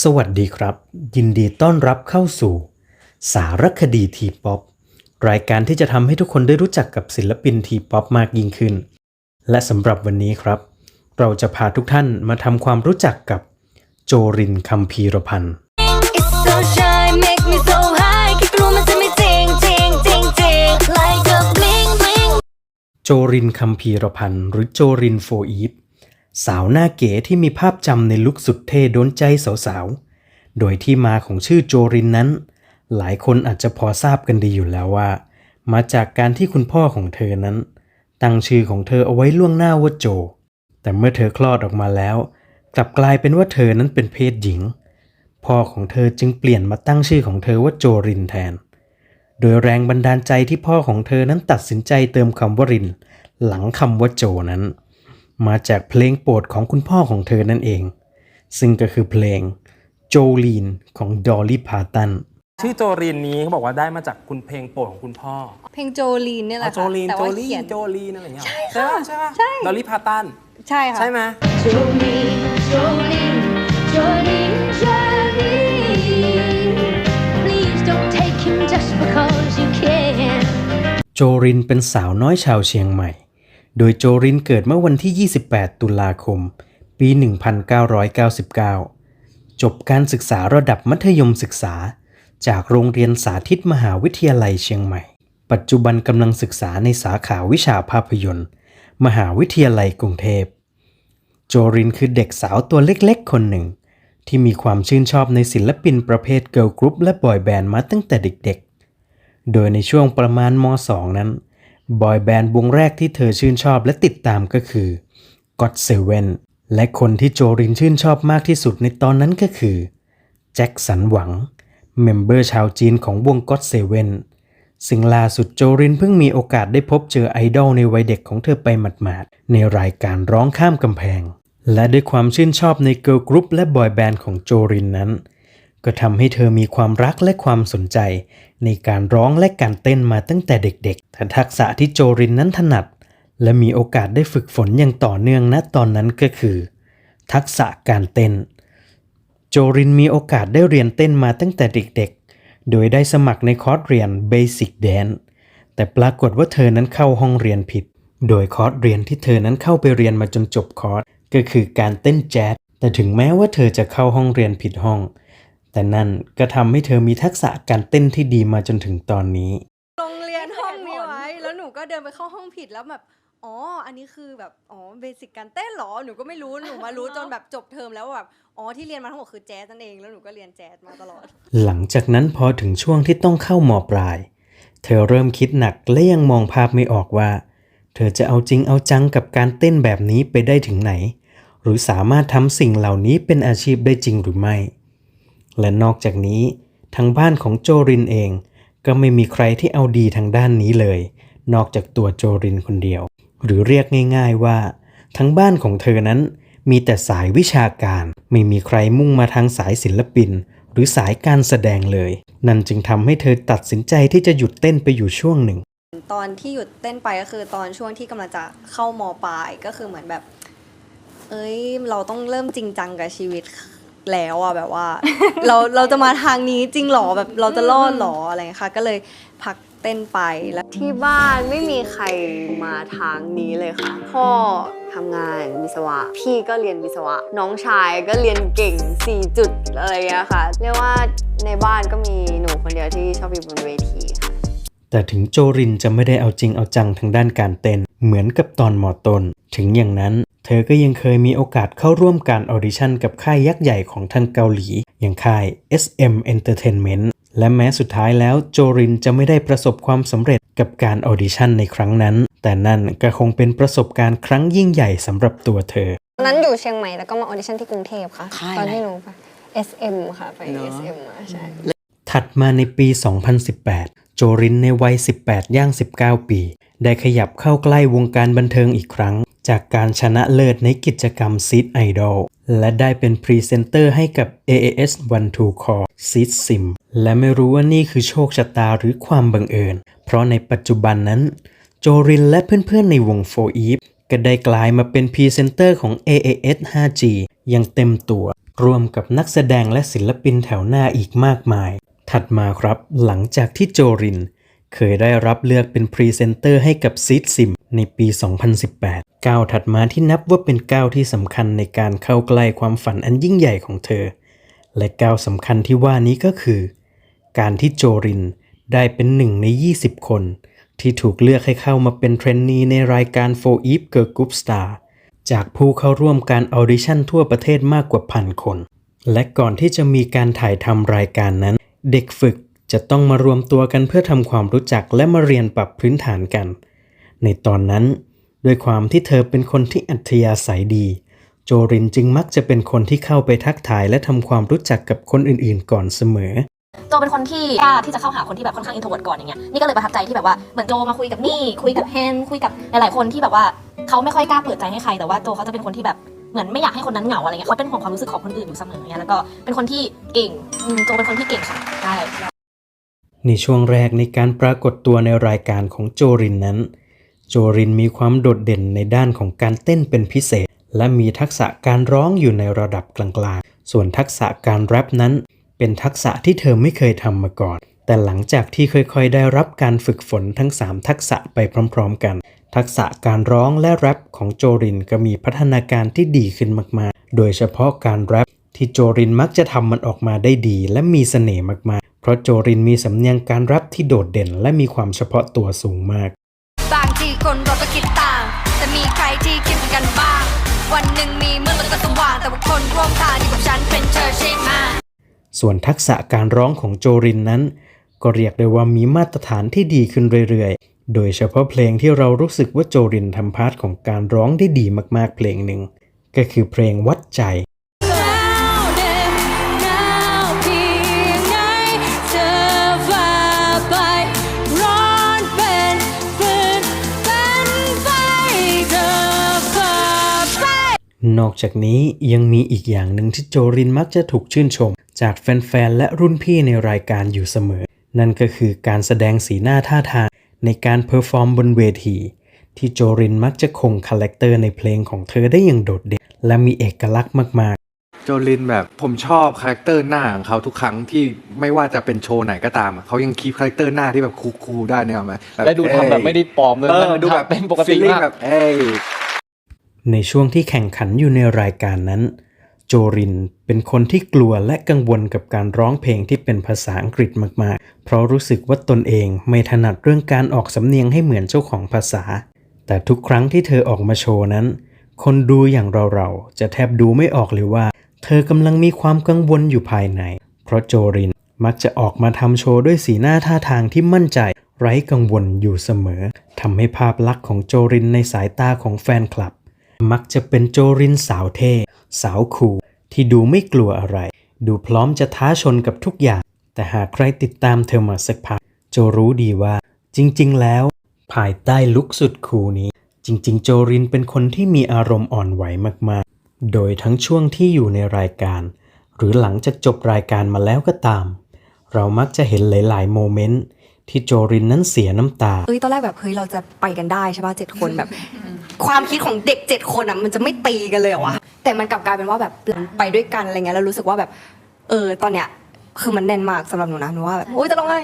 สวัสดีครับ ยินดีต้อนรับเข้าสู่ สารคดีทีป๊อปรายการที่จะทำให้ทุกคนได้รู้จักกับศิลปินทีป๊อปมากยิ่งขึ้น และสำหรับวันนี้ครับ เราจะพาทุกท่านมาทำความรู้จักกับโจรินคัมพีรพันธ์ It's so shy, make me so high แค่กลัวมันจะไม่จริงจริงจริงจริง like a bling bling โจรินคัมพีรพันธ์หรือโจรินโฟอีฟ สาวหน้าเก๋ที่มีภาพจำในลุคสุดเท่โดนใจสาวๆ โดยที่มาของชื่อโจรินนั้น หลายคนอาจจะพอทราบกันดีอยู่แล้วว่า มาจากการที่คุณพ่อของเธอนั้น ตั้งชื่อของเธอเอาไว้ล่วงหน้าว่าโจ แต่เมื่อเธอคลอดออกมาแล้ว กลับกลายเป็นว่าเธอนั้นเป็นเพศหญิง พ่อของเธอจึงเปลี่ยนมาตั้งชื่อของเธอว่าโจรินแทน โดยแรงบันดาลใจที่พ่อของเธอนั้นตัดสินใจเติมคำว่าริน หลังคำว่าโจนั้น มาจากเพลงโปรดของคุณพ่อของเธอนั่นเอง ซึ่งก็คือเพลงโจลีนของดอลลี่พาตันชื่อโจลีนนี้เขาบอกว่าได้มาจากคุณเพลงโปรดของคุณพ่อ เพลงโจลีนเนี่ยแหอ๋อละโจค่ะลีนแต่โจว่าลีเขียน นโจลีนอะไรอย่างเงี้ยใช่ใช่ค่ะปะใช่ปะใช่ ดอลลี่พาตันใช่ค่ะ ใช่ไหม Jolene Jolene Jolene Jolene Please don't take him just because you can โจรินเป็นสาวน้อยชาวเชียงใหม่ โดยโจรินเกิดเมื่อวันที่ 28 ตุลาคม ปี 1999 จบการศึกษาระดับมัธยมศึกษา จากโรงเรียนสาธิตมหาวิทยาลัยเชียงใหม่ ปัจจุบันกำลังศึกษาในสาขาวิชาภาพยนตร์ มหาวิทยาลัยกรุงเทพ โจรินคือเด็กสาวตัวเล็กๆ คนหนึ่ง ที่มีความชื่นชอบในศิลปินประเภทเกิร์ลกรุ๊ปและบอยแบนด์มาตั้งแต่เด็กๆ โดยในช่วงประมาณม .2 นั้น บอยแบนด์วงแรกที่เธอชื่นชอบและติดตามก็คือ God Seven และคนที่โจรินชื่นชอบมากที่สุดในตอนนั้นก็คือ แจ็คสันหวัง เมมเบอร์ชาวจีนของวง God Seven ซึ่งล่าสุดโจรินเพิ่งมีโอกาสได้พบเจอไอดอลในวัยเด็กของเธอไปหมาดๆ ในรายการร้องข้ามกำแพง และด้วยความชื่นชอบในเกิร์ลกรุ๊ปและบอยแบนด์ของโจรินนั้น ก็ทำให้เธอมีความรักและความสนใจ ในการร้องและการเต้นมาตั้งแต่เด็กๆแต่ทักษะที่โจรินนั้นถนัด และมีโอกาสได้ฝึกฝนอย่างต่อเนื่องณตอนนั้นก็คือ ทักษะการเต้น โจรินมีโอกาสได้เรียนเต้นมาตั้งแต่เด็กๆ โดยได้สมัครในคอร์สเรียน Basic Dance แต่ปรากฏว่าเธอนั้นเข้าห้องเรียนผิด โดยคอร์สเรียนที่เธอนั้นเข้าไปเรียนมาจนจบคอร์สก็คือการเต้นแจ๊สแต่ถึงแม้ว่าเธอจะเข้าห้องเรียนผิดห้อง แต่นั่นก็ทำให้เธอมีทักษะการเต้นที่ดีมาจนถึงตอนนี้ โรงเรียนห้องนี้ไว้ แล้วหนูก็เดินไปเข้าห้องผิดแล้วแบบ อ๋อ อันนี้คือแบบ อ๋อ เบสิกการเต้นเหรอ หนูก็ไม่รู้ หนูมารู้จนแบบจบเทอมแล้วว่าแบบ อ๋อ ที่เรียนมาทั้งหมดคือแจ๊สนั่นเอง แล้วหนูก็เรียนแจ๊สมาตลอด หลังจากนั้นพอถึงช่วงที่ต้องเข้ามปลาย เธอเริ่มคิดหนักและยังมองภาพไม่ออกว่า เธอจะเอาจริงเอาจังกับการเต้นแบบนี้ไปได้ถึงไหน หรือสามารถทำสิ่งเหล่านี้เป็นอาชีพได้จริงหรือไม่ และนอกจากนี้ทางบ้านของโจรินเอง ก็ไม่มีใครที่เอาดีทางด้านนี้เลย นอกจากตัวโจรินคนเดียว หรือเรียกง่าย ๆว่า ทั้งบ้านของเธอนั้น มีแต่สายวิชาการ ไม่มีใครมุ่งมาทางสายศิลปิน หรือสายการแสดงเลย นั่นจึงทำให้เธอตัดสินใจที่จะหยุดเต้นไปอยู่ช่วงหนึ่ง ตอนที่หยุดเต้นไปก็คือตอนช่วงที่กำลังจะเข้ามปลายก็คือเหมือนแบบ เอ้ยเราต้องเริ่มจริงจังกับชีวิต แล้วอะแบบว่า เราเราจะมาทางนี้จริงเหรอแบบเราจะรอดเหรออะไรอย่างเงี้ยค่ะ ก็เลยพักเต้นไปแล้วที่บ้านไม่มีใครมาทางนี้เลยค่ะ พ่อทำงานวิศวะ พี่ก็เรียนวิศวะ น้องชายก็เรียนเก่ง 4 จุดอะไรอย่างเงี้ยค่ะ เรียกว่าในบ้านก็มีหนูคนเดียวที่ชอบอยู่บนเวทีค่ะ แต่ถึงโจรินจะไม่ได้เอาจริงเอาจังทางด้านการเต้นเหมือนกับตอนมอต้น ถึงอย่างนั้น เธอก็ยังเคยมีโอกาสเข้าร่วมการออดิชั่นกับค่ายยักษ์ใหญ่ของทางเกาหลี อย่างค่าย SM Entertainment และแม้สุดท้ายแล้วโจรินจะไม่ได้ประสบความสำเร็จกับการออดิชั่นในครั้งนั้น แต่นั่นก็คงเป็นประสบการณ์ครั้งยิ่งใหญ่สำหรับตัวเธอ ตอนนั้นอยู่เชียงใหม่แล้วก็มาออดิชั่นที่กรุงเทพค่ะ ค่ายตอนอะไรที่หนูไป SM ค่ะไปเนอะ SM มาใช่ ถัดมาในปี 2018 โจรินในวัย 18 ย่าง 19 ปี ได้ขยับเข้าใกล้วงการบันเทิงอีกครั้ง จากการชนะเลิศในกิจกรรม Seed Idol และได้เป็นพรีเซนเตอร์ให้กับ AAS 12 Core Seed Sim และไม่รู้ว่านี่คือโชคชะตาหรือความบังเอิญ เพราะในปัจจุบันนั้น โจรินและเพื่อนๆในวงโฟอีฟก็ได้กลายมาเป็นพรีเซนเตอร์ของ AAS 5G อย่างเต็มตัว รวมกับนักแสดงและศิลปินแถวหน้าอีกมากมาย ถัดมาครับหลังจากที่โจริน เคยได้รับเลือกเป็นพรีเซนเตอร์ให้กับซีดซิม ในปี 2018 ก้าวถัดมาที่นับว่าเป็นก้าวที่สำคัญในการเข้าใกล้ความฝันอันยิ่งใหญ่ของเธอ และก้าวสำคัญที่ว่านี้ก็คือ การที่โจรินได้เป็นหนึ่งใน 20 คน ที่ถูกเลือกให้เข้ามาเป็นเทรนนีในรายการ For Eve Girl Group Star จากผู้เข้าร่วมการออดิชั่นทั่วประเทศมากกว่าพันคน และก่อนที่จะมีการถ่ายทำรายการนั้น เด็กฝึกจะต้องมารวมตัวกันเพื่อทำความรู้จักและมาเรียนปรับพื้นฐานกัน ในตอนนั้น ด้วยความที่เธอเป็นคนที่อัธยาศัยดี โจรินจึงมักจะเป็นคนที่เข้าไปทักทายและทำความรู้จักกับคนอื่นๆ ก่อนเสมอโจเป็นคนที่กล้าที่จะเข้าหาคนที่แบบค่อนข้างอินโทรเวิร์ตก่อนอย่างเงี้ยนี่ก็เลยประทับใจที่แบบว่าเหมือนโจมาคุยกับนี่คุยกับแฮนคุยกับหลายๆคนที่แบบว่าเขาไม่ค่อยกล้าเปิดใจให้ใครแต่ว่าโจเขาจะเป็นคนที่แบบเหมือนไม่อยากให้คนนั้นเหงาอะไรเงี้ยเขาเป็นห่วงความรู้สึกของคนอื่นอยู่เสมอเงี้ยแล้วก็เป็นคนที่เก่งอืมโจเป็นคนที่เก่งค่ะใช่ในช่วงแรกในการปรากฏตัวในรายการของโจรินนั้น โจรินมีความโดดเด่นในด้านของการเต้นเป็นพิเศษ และมีทักษะการร้องอยู่ในระดับกลางๆ ส่วนทักษะการแรปนั้น เป็นทักษะที่เธอไม่เคยทำมาก่อน แต่หลังจากที่ค่อยๆ ได้รับการฝึกฝนทั้ง 3 ทักษะไปพร้อมๆ กัน ทักษะการร้องและแรปของโจรินก็มีพัฒนาการที่ดีขึ้นมากๆ โดยเฉพาะการแรปที่โจรินมักจะทำมันออกมาได้ดี และมีเสน่ห์มากๆ เพราะโจรินมีสำเนียงการแรปที่โดดเด่น และมีความเฉพาะตัวสูงมากบางท คนเราก็คิดต่าง แต่มีใครที่คิดเหมือนกันบ้าง วันหนึ่งมีมืดแล้วก็สว่าง แต่ว่าคนร่วมทางอยู่กับฉันเป็นเธอใช่ไหมส่วนทักษะการร้องของโจรินนั้น ก็เรียกได้ว่ามีมาตรฐานที่ดีขึ้นเรื่อยๆ โดยเฉพาะเพลงที่เรารู้สึกว่าโจรินทำพาร์ทของการร้องได้ดีมากๆเพลงหนึ่งก็คือเพลงวัดใจ นอกจากนี้ยังมีอีกอย่างหนึ่งที่โจรินมักจะถูกชื่นชม จากแฟนๆ และรุ่นพี่ในรายการอยู่เสมอ นั่นก็คือการแสดงสีหน้าท่าทางในการเพอร์ฟอร์มบนเวที ที่โจรินมักจะคงคาแรคเตอร์ในเพลงของเธอได้อย่างโดดเด่น และมีเอกลักษณ์มากๆ โจลินแบบผมชอบคาแรคเตอร์หน้าของเขาทุกครั้งที่ไม่ว่าจะเป็นโชว์ไหนก็ตามอะเขายังคีปคาแรคเตอร์หน้าที่แบบคูลๆได้เนี่ยหรอไหมและดูทำแบบไม่ได้ปลอมเลยเออมันดูแบบเป็นปกติ feeling มากแบบเอ้ย ในช่วงที่แข่งขันอยู่ในรายการนั้น โจรินเป็นคนที่กลัวและกังวลกับการร้องเพลงที่เป็นภาษาอังกฤษมากๆ เพราะรู้สึกว่าตนเองไม่ถนัดเรื่องการออกสำเนียงให้เหมือนเจ้าของภาษา แต่ทุกครั้งที่เธอออกมาโชว์นั้น คนดูอย่างเราๆจะแทบดูไม่ออกเลยว่า เธอกำลังมีความกังวลอยู่ภายใน เพราะโจรินมักจะออกมาทำโชว์ด้วยสีหน้าท่าทางที่มั่นใจ ไร้กังวลอยู่เสมอทำให้ภาพลักษณ์ของโจรินในสายตาของแฟนคลับ มักจะเป็นโจรินสาวเท่สาวคูลที่ดูไม่กลัวอะไร ดูพร้อมจะท้าชนกับทุกอย่าง แต่หากใครติดตามเธอมาสักพักจะรู้ดีว่า จริง ๆ แล้ว ภายใต้ลุกสุดคูนี้ จริง ๆ โจรินเป็นคนที่มีอารมณ์อ่อนไหวมากๆ โดยทั้งช่วงที่อยู่ในรายการ หรือหลังจากจบรายการมาแล้วก็ตาม เรามักจะเห็นหลาย ๆ โมเมนต์ ที่โจรินนั้นเสียน้ำตา เอ้ยตอนแรกแบบเฮ้ยเราจะไปกันได้ใช่ป่ะเจ็ดคนแบบ ความคิดของเด็กเจ็ดคนอะมันจะไม่ตีกันเลยเหรอวะแต่มันกลับกลายเป็นว่าแบบไปด้วยกันอะไรเงี้ยแล้วรู้สึกว่าแบบ เออตอนเนี้ยคือมันแน่นมากสำหรับหนูนะหนูว่าแบบโอ้ยจะร้องไห้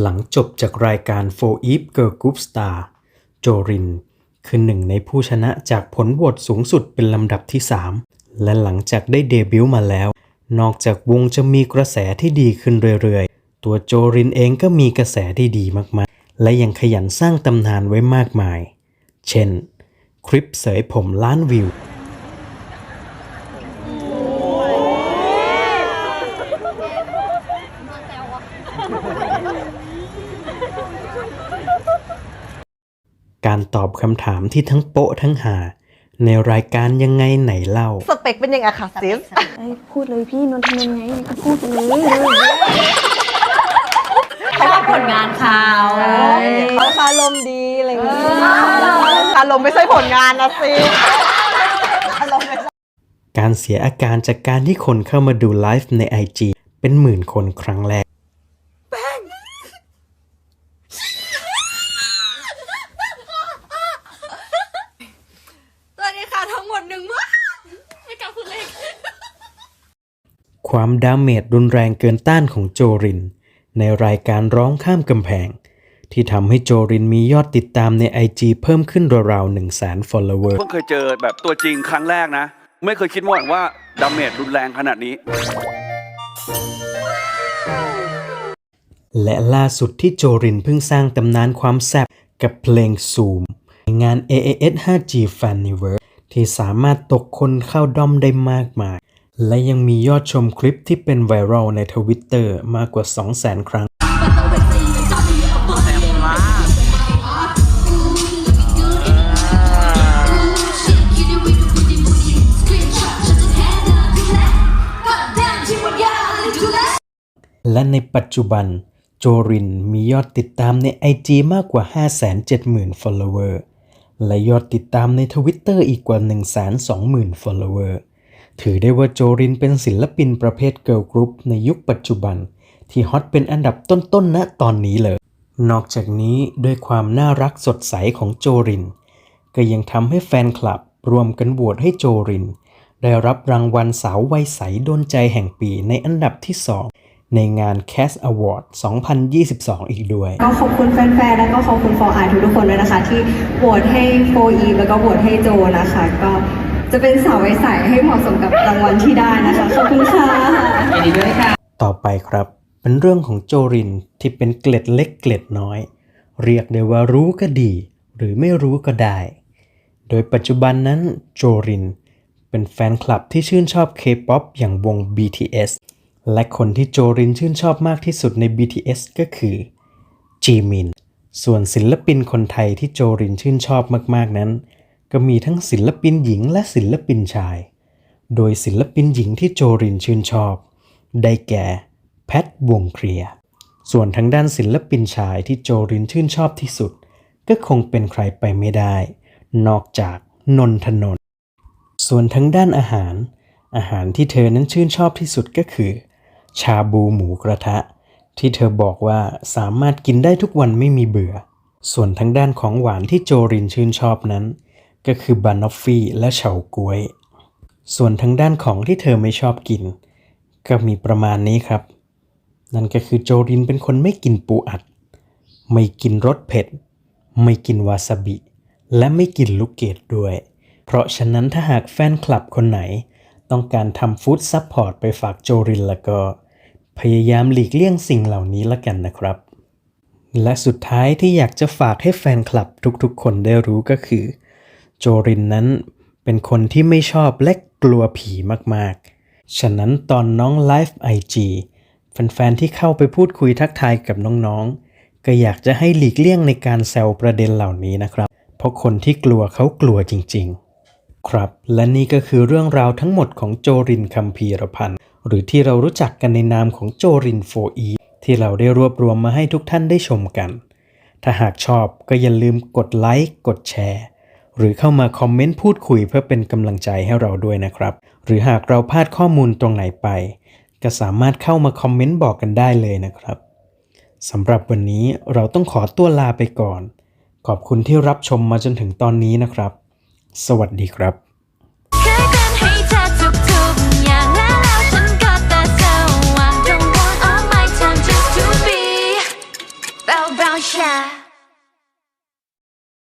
หลังจบจากรายการ For Eve Girl Group Star โจริน คือหนึ่งในผู้ชนะจากผลโหวตสูงสุดเป็นลำดับที่ 3 และหลังจากได้เดบิวต์มาแล้ว นอกจากวงจะมีกระแสที่ดีขึ้นเรื่อยๆ ตัวโจรินเองก็มีกระแสที่ดีมากๆ และยังขยันสร้างตำนานไว้มากมาย เช่น คลิปเสยผมล้านวิว การตอบคำถามที่ทั้งโป๊ะทั้งหา ในรายการยังไงไหนเล่า สเปคเป็นยังไงคะซิสพูดเลยพี่นนท์ทำยังไงก็พูดเลย คารมไม่ใช่ผลงานนะซิอารมณ์ไม่ใช่การเสียอาการจากการที่คนเข้ามาดูไลฟ์ใน IG เป็นหมื่นคนครั้งแรก สวัสดีค่ะทั้งหมดหนึ่งมื่ไม่กล้าพูดเลขความดาเมจรุนแรงเกินต้านของโจริน ในรายการร้องข้ามกำแพง ที่ทำให้โจรินมียอดติดตามใน IG เพิ่มขึ้นราวๆ1 0 0 0 0 0 follower เพิ่งเคยเจอแบบตัวจริงครั้งแรกนะ ไม่เคยคิดว่าว่าดาเมจรุนแรงขนาดนี้ และล่าสุดที่โจรินเพิ่งสร้างตำนานความแซ่บกับเพลงซูมในงาน AAS 5G Faniverse ที่สามารถตกคนเข้าด้อมได้มากมาย และยังมียอดชมคลิปที่เป็นไวรัลในทวิตเตอร์มากกว่า 200,000 ครั้ง และในปัจจุบัน โจรินมียอดติดตามใน IG มากกว่า 570,000 follower และยอดติดตามใน Twitter อีกกว่า 120,000 follower ถือได้ว่าโจรินเป็นศิลปินประเภทเกิร์ลกรุ๊ปในยุคปัจจุบัน ที่ฮอตเป็นอันดับต้นๆณตอนนี้เลย นอกจากนี้ด้วยความน่ารักสดใสของโจริน ก็ยังทำให้แฟนคลับรวมกันโหวตให้โจริน ได้รับรางวัลสาววัยใสโดนใจแห่งปีในอันดับที่2 ในงาน Cast Award 2022 อีกด้วย ก็ขอบคุณแฟนๆ แล้วก็ขอบคุณฟอร์อาทุกๆคนด้วยนะคะ ที่โหวตให้โฟอีแล้วก็โหวตให้โจนะคะ ก็จะเป็นสาวไว้ใสให้เหมาะสมกับรางวัลที่ได้นะคะ ขอบคุณค่ะ ต่อไปครับ เป็นเรื่องของโจรินที่เป็นเกล็ดเล็กเกล็ดน้อย เรียกได้ว่ารู้ก็ดี หรือไม่รู้ก็ได้ โดยปัจจุบันนั้นโจริน เป็นแฟนคลับที่ชื่นชอบ K-POP อย่างวง BTS และคนที่โจรินชื่นชอบมากที่สุดใน BTS ก็คือ จีมิน ส่วนศิลปินคนไทยที่โจรินชื่นชอบมากๆนั้น ก็มีทั้งศิลปินหญิงและศิลปินชาย โดยศิลปินหญิงที่โจรินชื่นชอบ ได้แก่ แพทวงเคลียร์ ส่วนทางด้านศิลปินชายที่โจรินชื่นชอบที่สุด ก็คงเป็นใครไปไม่ได้ นอกจากนนทนนท์ส่วนทางด้านอาหาร อาหารที่เธอนั้นชื่นชอบที่สุดก็คือ ชาบูหมูกระทะ ที่เธอบอกว่าสามารถกินได้ทุกวันไม่มีเบื่อ ส่วนทางด้านของหวานที่โจรินชื่นชอบนั้น ก็คือบานอฟฟี่และเฉาก๊วย ส่วนทางด้านของที่เธอไม่ชอบกิน ก็มีประมาณนี้ครับ นั่นก็คือโจรินเป็นคนไม่กินปูอัด ไม่กินรสเผ็ด ไม่กินวาซาบิ และไม่กินลูกเกดด้วย เพราะฉะนั้นถ้าหากแฟนคลับคนไหนต้องการทำฟู้ดซัพพอร์ตไปฝากโจรินแล้วก็ พยายามหลีกเลี่ยงสิ่งเหล่านี้ละกันนะครับ และสุดท้ายที่อยากจะฝากให้แฟนคลับทุกๆ คนได้รู้ก็คือ โจรินนั้นเป็นคนที่ไม่ชอบและกลัวผีมากๆ ฉะนั้นตอนน้องไลฟ์ไอจีแฟนๆที่เข้าไปพูดคุยทักทายกับน้องๆ ก็อยากจะให้หลีกเลี่ยงในการแซวประเด็นเหล่านี้นะครับ เพราะคนที่กลัวเขากลัวจริงๆ ครับ และนี่ก็คือเรื่องราวทั้งหมดของโจรินคัมภีรพันธ์ หรือที่เรารู้จักกันในนามของโจรินโฟอีที่เราได้รวบรวมมาให้ทุกท่านได้ชมกัน ถ้าหากชอบก็อย่าลืมกดไลค์กดแชร์หรือเข้ามาคอมเมนต์พูดคุยเพื่อเป็นกำลังใจให้เราด้วยนะครับ หรือหากเราพลาดข้อมูลตรงไหนไป ก็สามารถเข้ามาคอมเมนต์บอกกันได้เลยนะครับสำหรับวันนี้เราต้องขอตัวลาไปก่อน ขอบคุณที่รับชมมาจนถึงตอนนี้นะครับ สวัสดีครับ ว่